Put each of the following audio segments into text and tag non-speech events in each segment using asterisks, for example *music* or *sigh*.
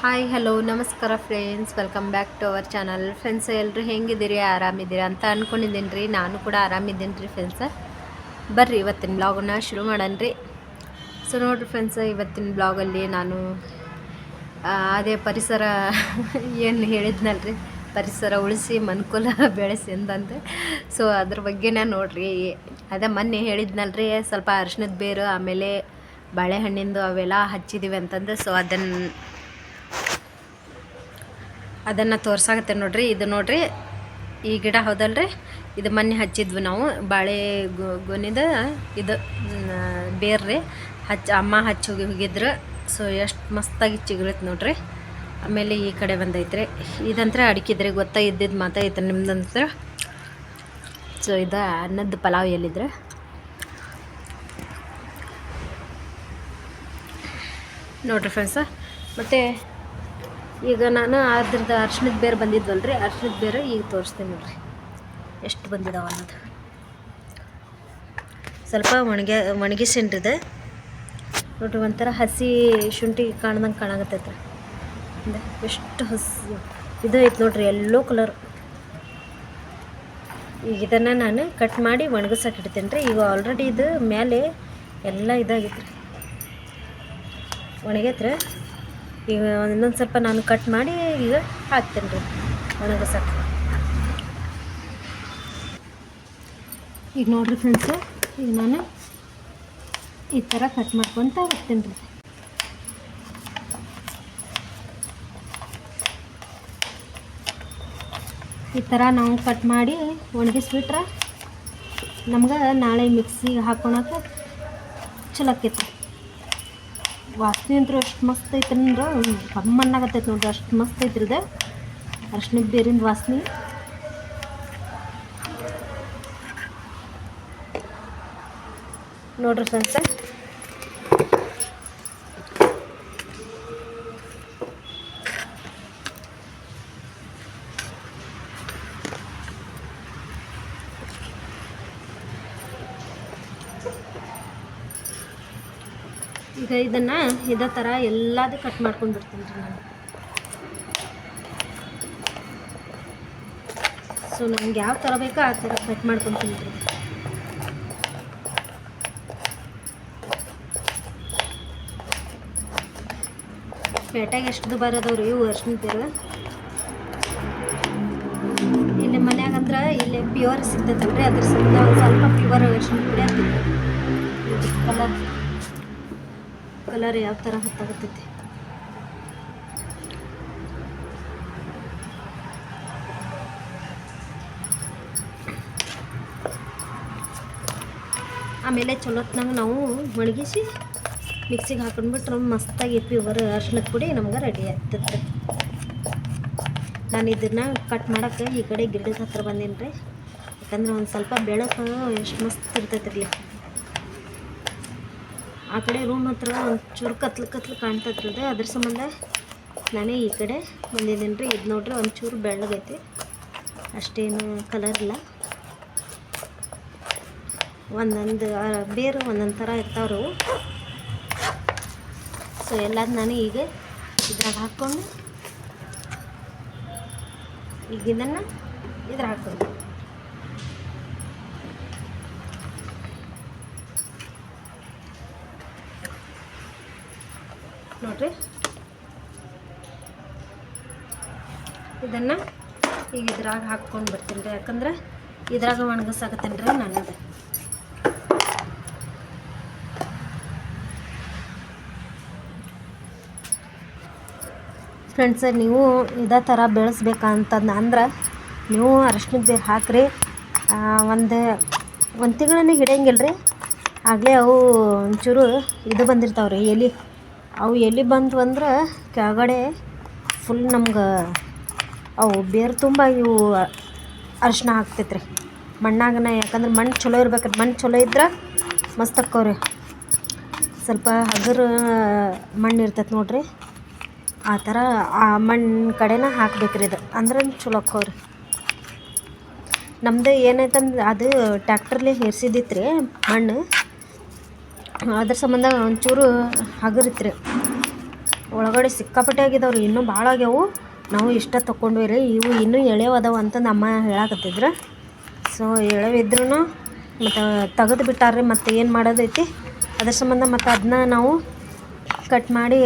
Hi hello ನಮಸ್ಕಾರ friends welcome back to our channel friends ಎಲ್ಲರೂ ಹೆಂಗಿದ್ದೀರಿ? ಆರಾಮಿದ್ದೀರಿ ಅಂತ ಅಂದ್ಕೊಂಡಿದ್ದೀನಿ ರೀ ನಾನು ಕೂಡ ಆರಾಮಿದ್ದೀನಿ ರೀ ಫ್ರೆಂಡ್ಸ ಬರ್ರಿ, ಇವತ್ತಿನ ಬ್ಲಾಗನ್ನ ಶುರು ಮಾಡೋಣ ರೀ ಸೊ ನೋಡಿರಿ ಫ್ರೆಂಡ್ಸ್ ಇವತ್ತಿನ ಬ್ಲಾಗಲ್ಲಿ ನಾನು ಅದೇ ಪರಿಸರ *laughs* ಏನು ಹೇಳಿದ್ನಲ್ರಿ? ಪರಿಸರ ಉಳಿಸಿ, ಮನುಕುಲ *laughs* ಬೆಳೆಸಿ ಅಂತಂದು. ಸೊ ಅದ್ರ ಬಗ್ಗೆನೇ ನೋಡಿರಿ. ಅದೇ ಮೊನ್ನೆ ಹೇಳಿದ್ನಲ್ರಿ, ಸ್ವಲ್ಪ ಅರಿಶಿನದ ಬೇರು, ಆಮೇಲೆ ಬಾಳೆಹಣ್ಣಿಂದು ಅವೆಲ್ಲ ಹಚ್ಚಿದ್ದೀವಿ ಅಂತಂದು. ಸೊ ಅದನ್ನು ಅದನ್ನು ತೋರ್ಸಾಕತ್ತೆ ನೋಡ್ರಿ. ಇದು ನೋಡ್ರಿ, ಈ ಗಿಡ ಹೌದಲ್ರಿ? ಇದು ಮೊನ್ನೆ ಹಚ್ಚಿದ್ವಿ ನಾವು. ಬಾಳೆ ಗೊನಿದ ಇದು ಬೇರ್ರಿ. ಹಚ್ಚ ಅಮ್ಮ ಹಚ್ಚಿ ಹೋಗಿ ಹೋಗಿದ್ರು. ಸೊ ಎಷ್ಟು ಮಸ್ತಾಗಿ ಚಿಗುರೈತೆ ನೋಡ್ರಿ. ಆಮೇಲೆ ಈ ಕಡೆ ಬಂದೈತ್ರಿ. ಇದಂತ್ರ ಅಡಿಕಿದ್ರಿ. ಗೊತ್ತಾ ಇದ್ದಿದ್ದು ಮಾತಾಯ್ತು ನಿಮ್ದಂತ್ರ. ಸೊ ಇದು ಅನ್ನದ ಪಲಾವ್ ಎಲ್ಲಿದ್ರೆ? ನೋಡ್ರಿ ಫ್ರೆಂಡ್ಸ ಮತ್ತು ಈಗ ನಾನು ಅದ್ರದ್ದು ಅರ್ಶಿಣದ ಬೇರು ರೀ ಅರ್ಶಿಣದ ಬೇರೆ ಈಗ ತೋರಿಸ್ತೀನಿ ನೋಡ್ರಿ. ಎಷ್ಟು ಬಂದಿದಾವ ಅನ್ನೋದು. ಸ್ವಲ್ಪ ಒಣಗ್ಯ, ಒಣಗಿಸಿನ್ರಿದೆ. ನೋಡ್ರಿ ಒಂಥರ ಹಸಿ ಶುಂಠಿ ಕಾಣ್ದಂಗೆ ಕಾಣಾಕತ್ತೈತೆ ಎಷ್ಟು ಹಸಿ, ಇದು ಐತೆ ನೋಡ್ರಿ, ಎಲ್ಲೋ ಕಲರ್ ಈಗ ಇದನ್ನು ನಾನು ಕಟ್ ಮಾಡಿ ಒಣಗಿಸಕ್ಕೆ ಇಡ್ತೀನಿ ರೀ ಈಗ ಆಲ್ರೆಡಿ ಇದು ಮೇಲೆ ಎಲ್ಲ ಇದಾಗಿತ್ತು ರೀ ಒಣಗೈತ್ರಿ ಈಗ ಇನ್ನೊಂದು ಸ್ವಲ್ಪ ನಾನು ಕಟ್ ಮಾಡಿ ಈಗ ಹಾಕ್ತೇನೆ ರೀ. ಒಣಗಿಸಕ್ಕೆ ಈಗ ನೋಡ್ರಿ ಫ್ರೆಂಡ್ಸು ಈಗ ನಾನು ಈ ಥರ ಕಟ್ ಮಾಡ್ಕೊತ ಹೋಗ್ತೀನಿ ರೀ. ಈ ಥರ ನಾವು ಕಟ್ ಮಾಡಿ ಒಣಗಿಸ್ಬಿಟ್ರೆ ನಮ್ಗೆ ನಾಳೆ ಮಿಕ್ಸಿಗೆ ಹಾಕೊಳಕ್ಕೆ ಚಲೋ ಆಕೈತಿ ವಾಸನೆ ಅಂತೂ ಅಷ್ಟು ಮಸ್ತ್ ಐತೆ ಅಂದ್ರೆ ಕಮ್ಮಣ್ಣಾಗತ್ತೈತೆ ನೋಡ್ರಿ, ಅಷ್ಟು ಮಸ್ತ್ ಐತ್ರಿ ಇದು. ಅರ್ಶಿನದ ಬೇರಿಂದ ವಾಸನೆ. ನೋಡ್ರಿ ಫ್ರೆಂಡ್ಸ ಈಗ ಇದನ್ನು ಇದೇ ಥರ ಎಲ್ಲದು ಕಟ್ ಮಾಡ್ಕೊಂಡು ಬಿಡ್ತೀನಿ ರೀ ನಾನು. ಸೊ ನಂಗೆ ಯಾವ ಥರ ಬೇಕೋ ಆ ಥರ ಕಟ್ ಮಾಡ್ಕೊತೀನಿ ರೀ. ಪೇಟೆಗೆ ಎಷ್ಟು ಬರೋದವ್ರಿ ಇವು ಅರ್ಶಿನ ಪೇರು? ಇಲ್ಲಿ ಮನ್ಯಾಗಂದ್ರೆ ಇಲ್ಲಿ ಪ್ಯೂರ್ ಸಿಗ್ತೈತಲ್ರಿ, ಅದ್ರ ಸಂಬಂಧ ಸ್ವಲ್ಪ ಪ್ಯೂರ್ ಅರ್ಶಿನ ಪುಡಿ ಕಲರ್ ಕಲರ್ ಯಾವ ಥರ ಹತ್ತಾಗತ್ತೈತಿ? ಆಮೇಲೆ ಚಲೋತ್ನಾಗ ನಾವು ಒಣಗಿಸಿ ಮಿಕ್ಸಿಗೆ ಹಾಕೊಂಡ್ಬಿಟ್ರೆ ಮಸ್ತಾಗಿ ಪ್ಯೂರ್ ಅರ್ಶಿನದ ಪುಡಿ ನಮ್ಗೆ ರೆಡಿ ಆಗ್ತೈತೆ ನಾನು ಇದನ್ನು ಕಟ್ ಮಾಡೋಕ್ಕೆ ಈ ಕಡೆ ಗಿಡದ ಹತ್ರ ಬಂದೇನಿ ರೀ ಯಾಕಂದ್ರೆ ಒಂದು ಸ್ವಲ್ಪ ಬೆಳಕು ಎಷ್ಟು ಮಸ್ತ್ ಇರ್ತೈತೆ ರೀ ಆ ಕಡೆ ರೂಮ್ ಹತ್ರ ಒಂಚೂರು ಕತ್ಲು ಕತ್ಲು ಕಾಣ್ತೈತ್ರದ ಅದ್ರ ಸಂಬಂಧ ನಾನೇ ಈ ಕಡೆ ಬಂದಿದ್ದೀನಿ ರೀ ಇದು ನೋಡ್ರಿ ಒಂಚೂರು ಬೆಳ್ಳಗೈತಿ. ಅಷ್ಟೇನು ಕಲರ್ ಇಲ್ಲ. ಒಂದೊಂದು ಬೇರು ಒಂದೊಂದು ಥರ ಇರ್ತಾವ್ರವು ಸೊ ಎಲ್ಲದು ನಾನು ಈಗ ಇದ್ರಾಗ ಹಾಕ್ಕೊಂಡು ಈಗ ಇದ್ರಾಗ ಹಾಕ್ಕೊಂಡು ನೋಡ್ರಿ. ಇದನ್ನು ಈಗ ಇದ್ರಾಗ ಹಾಕ್ಕೊಂಡು ಬರ್ತೀನಿ ರೀ ಯಾಕಂದ್ರೆ ಇದ್ರಾಗ ಒಣಗಿಸಾಕತ್ತೀನಿ ರೀ ನಾನು ನೀವು ಇದೇ ಥರ ಬೆಳೆಸ್ಬೇಕಂತಂದು ಅಂದ್ರೆ ನೀವು ಅರಶಿನದ ಬೇರು ಹಾಕ್ರಿ. ಒಂದು ಒಂದು ತಿಂಗಳನ್ನ ಹಿಡಿಯಂಗಿಲ್ಲ ರೀ ಆಗಲೇ ಅವು ಒಂಚೂರು ಇದು ಬಂದಿರ್ತಾವೆ ರೀ ಎಲೆ. ಅವು ಎಲ್ಲಿ ಬಂತು ಅಂದ್ರೆ ಕೆಳಗಡೆ ಫುಲ್ ನಮ್ಗೆ ಅವು ಬೇರು ತುಂಬ ಇವು ಅರಿಶಿನ ಆಗ್ತೈತೆ ರೀ ಮಣ್ಣಾಗನ ಯಾಕಂದ್ರೆ ಮಣ್ಣು ಚಲೋ ಇರ್ಬೇಕು ಮಣ್ಣು ಚಲೋ ಇದ್ರೆ ಮಸ್ತ್ ಅಕ್ಕವ್ರಿ. ಸ್ವಲ್ಪ ಹಗರು ಮಣ್ಣು ಇರ್ತೈತೆ ನೋಡ್ರಿ. ಆ ಥರ ಆ ಮಣ್ಣು ಕಡೆನ ಹಾಕ್ಬೇಕ್ರಿ ಇದು. ಅಂದ್ರೆ ಚಲೋ ಅಕ್ಕವ್ರಿ. ನಮ್ಮದು ಏನಾಯ್ತಂದ್ರೆ ಅದು ಟ್ಯಾಕ್ಟ್ರಲ್ಲಿ ಹೇರ್ಸಿದ್ದಿತ್ತು ರೀ ಮಣ್ಣು. ಅದ್ರ ಸಂಬಂಧ ಒಂಚೂರು ಹಗರಿತ್ತು ರೀ ಒಳಗಡೆ ಸಿಕ್ಕಾಪಟ್ಟೆ ಆಗಿದಾವ್ರಿ, ಇನ್ನೂ ಭಾಳ ಆಗ್ಯಾವು. ನಾವು ಇಷ್ಟ ತೊಗೊಂಡ್ವಿ ರೀ, ಇವು ಇನ್ನೂ ಎಳೆವು ಅದಾವ ಅಂತ ನಮ್ಮ ಹೇಳಕತ್ತಿದ್ರು. ಸೊ ಎಳೆವಿದ್ರೂ ಮತ್ತು ತೆಗೆದು ಬಿಟ್ಟಾರ್ರಿ, ಮತ್ತು ಏನು ಮಾಡೋದೈತಿ? ಅದ್ರ ಸಂಬಂಧ ಮತ್ತು ಅದನ್ನ ನಾವು ಕಟ್ ಮಾಡಿ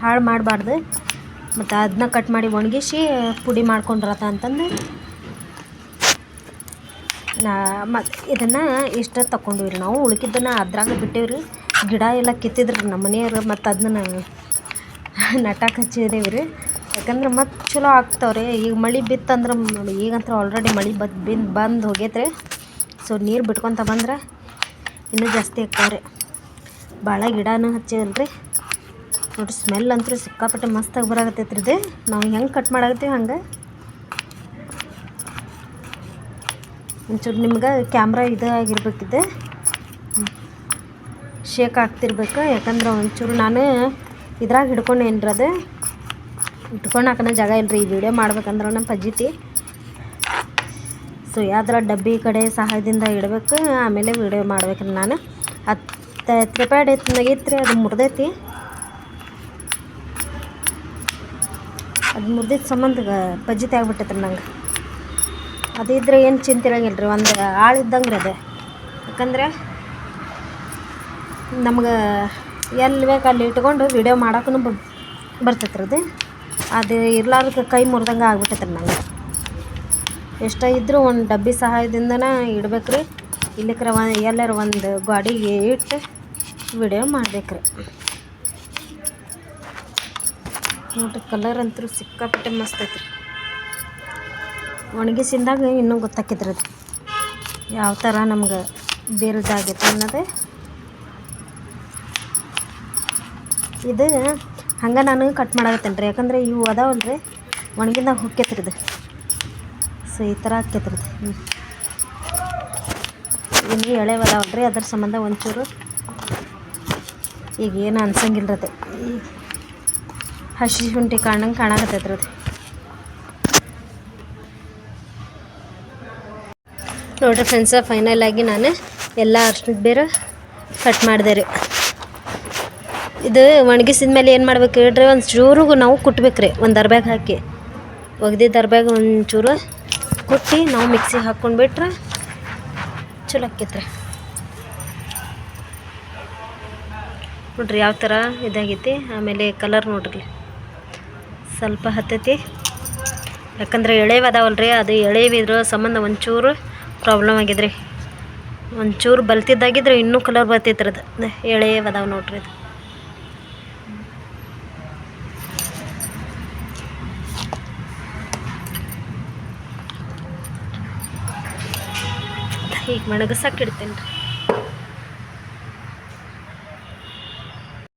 ಹಾಳು ಮಾಡಬಾರ್ದು. ಮತ್ತು ಅದನ್ನ ಕಟ್ ಮಾಡಿ ಒಣಗಿಸಿ ಪುಡಿ ಮಾಡ್ಕೊಂಡ್ರತ ಅಂತಂದು ನಾ ಮತ್ತು ಇದನ್ನು ಇಷ್ಟ ತಗೊಂಡಿವಿ ರೀ ನಾವು. ಉಳ್ಕಿದ್ದನ್ನು ಅದ್ರಾಗ ಬಿಟ್ಟೇವಿ ರೀ ಗಿಡ ಎಲ್ಲ ಕಿತ್ತಿದ್ರು ನಮ್ಮ ಮನೆಯವ್ರು ಮತ್ತು ಅದನ್ನ ನಟಾಕ್ ಹಚ್ಚಿದ್ದೇವೆ ರೀ ಯಾಕಂದ್ರೆ ಮತ್ತೆ ಚಲೋ ಆಗ್ತಾವ್ರಿ. ಈಗ ಮಳೆ ಬಿತ್ತಂದ್ರೆ ಈಗಂತೂ ಆಲ್ರೆಡಿ ಮಳೆ ಬದ್ ಬಿನ್ ಬಂದು ಹೋಗೈತೆ ಸೊ ನೀರು ಬಿಟ್ಕೊತ ಬಂದ್ರೆ ಇನ್ನೂ ಜಾಸ್ತಿ ಆಗ್ತಾವ್ರಿ. ಭಾಳ ಗಿಡನೂ ಹಚ್ಚಿದ್ರಿ ನೋಡಿರಿ ಸ್ಮೆಲ್ ಅಂತೂ ಸಿಕ್ಕಾಪಟ್ಟೆ ಮಸ್ತಾಗಿ ಬರಾಕತ್ತೈತೆ ರೀ ಇದು. ನಾವು ಹೆಂಗೆ ಕಟ್ ಮಾಡಾಕತ್ತೀವಿ ಹಂಗೆ? ಒಂಚೂರು ನಿಮ್ಗೆ ಕ್ಯಾಮ್ರಾ ಇದು ಆಗಿರ್ಬೇಕಿದೆ ಶೇಕ್ ಆಗ್ತಿರ್ಬೇಕು ಯಾಕಂದ್ರೆ ಒಂಚೂರು ನಾನು ಇದ್ರಾಗ ಹಿಡ್ಕೊಂಡು ಏನ್ರಿ ಅದು? ಹಾಕೋಣ ಜಾಗ ಇಲ್ಲರಿ ಈ ವಿಡಿಯೋ ಮಾಡ್ಬೇಕಂದ್ರೆ ನಮ್ಮ ಪಜ್ಜಿತಿ. ಸೊ ಯಾವ್ದಾರ ಡಬ್ಬಿ ಕಡೆ ಸಹಾಯದಿಂದ ಇಡಬೇಕು, ಆಮೇಲೆ ವಿಡಿಯೋ ಮಾಡ್ಬೇಕ್ರಿ ನಾನು. ಹತ್ತು ತ್ರಿಪ್ಯಾಡ್ ಐತಿ ಅದು ಮುರಿದೈತಿ. ಅದು ಮುರಿದಿದ್ದ ಸಂಬಂಧ ಪಜ್ಜಿತಿ ಆಗ್ಬಿಟ್ಟೈತ್ರಿ ನಂಗೆ. ಅದಿದ್ರೆ ಏನು ಚಿಂತೆ ಇರೋಂಗಿಲ್ಲ ರೀ ಒಂದು ಆಳಿದ್ದಂಗೆ ಅದೇ. ಯಾಕಂದರೆ ನಮ್ಗೆ ಎಲ್ಲಿ ಬೇಕು ಅಲ್ಲಿ ಇಟ್ಕೊಂಡು ವಿಡಿಯೋ ಮಾಡೋಕ್ಕೂ ಬ ಬರ್ತೈತೆ ರೀ ಅದು. ಅದು ಇರ್ಲಾರ್ದಕ್ಕೆ ಕೈ ಮುರಿದಂಗೆ ಆಗ್ಬಿಟ್ಟೈತೆ ರೀ ನಂಗೆ. ಎಷ್ಟೇ ಇದ್ದರೂ ಒಂದು ಡಬ್ಬಿ ಸಹಾಯದಿಂದನೇ ಇಡ್ಬೇಕು ರೀ ಇಲ್ಲಿಕ್ರ ಒಂದು ಎಲ್ಲರ ಒಂದು ಗಾಡಿಗೆ ಇಟ್ಟು ವಿಡಿಯೋ ಮಾಡ್ಬೇಕು ರೀ ನೋಡಿರಿ ಕಲರ್ ಅಂತೂ ಸಿಕ್ಕಾಪಟ್ಟೆ ಮಸ್ತ್ ಐತ್ರಿ. ಒಣಗಿಸಿದಾಗ ಇನ್ನೂ ಗೊತ್ತಾಕೈತ್ರಿ ಅದು. ಯಾವ ಥರ ನಮ್ಗೆ ಬೇರೆದಾಗೈತೆ ಅನ್ನೋದೇ. ಇದು ಹಂಗೆ ನಾನು ಕಟ್ ಮಾಡಾಕತ್ತೇನೆ ರೀ ಯಾಕಂದ್ರೆ ಇವು ಅದಾವಲ್ಲ ರೀ ಒಣಗಿದಾಗ ಹೊಕ್ಕೈತ್ರಿ ಇದು. ಸೊ ಈ ಥರ ಆಕೈತ್ರಿ ಇದು. ಹ್ಞೂ ಇನ್ನೂ ಎಳೆವು ಅದಾವಲ್ಲ ರೀ ಅದ್ರ ಸಂಬಂಧ ಒಂಚೂರು ಈಗ ಏನು ಅನ್ಸಂಗಿಲ್ಲ ಅದು. ಹಸಿ ಶುಂಠಿ ಕಾಣಂಗೆ ಕಾಣಾಕತ್ತೈತ್ರಿ ಅದು. ನೋಡಿರಿ ಫ್ರೆಂಡ್ಸ ಫೈನಲ್ ಆಗಿ ನಾನು ಎಲ್ಲ ಅರ್ಶಿನದ ಬೇರೆ ಕಟ್ ಮಾಡಿದೆ ರೀ. ಇದು ಒಣಗಿಸಿದ ಮೇಲೆ ಏನು ಮಾಡ್ಬೇಕು ಹೇಳ್ರಿ, ಒಂದು ಚೂರು ನಾವು ಕುಟ್ಬೇಕು ರೀ ಒಂದು ದರ್ಬ್ಯಾಗ ಹಾಕಿ. ಒಗ್ದಿದ್ದ ಒಂದು ಒಂಚೂರು ಕುಟ್ಟಿ ನಾವು ಮಿಕ್ಸಿಗೆ ಹಾಕ್ಕೊಂಡ್ಬಿಟ್ರೆ ಚಲೋ ಆಕೈತ್ರಿ. ನೋಡ್ರಿ ಯಾವ ಥರ ಇದಾಗೈತಿ, ಆಮೇಲೆ ಕಲರ್ ನೋಡ್ರಿ. ಸ್ವಲ್ಪ ಹತ್ತೈತಿ. ಯಾಕಂದ್ರೆ ಎಳೆವು ರೀ ಅದು ಎಳೆವಿದ್ರ ಸಂಬಂಧ ಒಂಚೂರು ಪ್ರಾಬ್ಲಮ್ ಆಗಿದ್ರಿ. ಒಂಚೂರು ಬಲ್ತಿದ್ದಾಗಿದ್ರೆ ಇನ್ನೂ ಕಲರ್ ಬರ್ತೈತ್ರಿ ಅದು. ಎಳೆ ಅದಾವ ನೋಡ್ರಿ ಇದು. ಈಗ ಮಣಗಸಕ್ಕೆ ಇಡ್ತೇನೆ ರೀ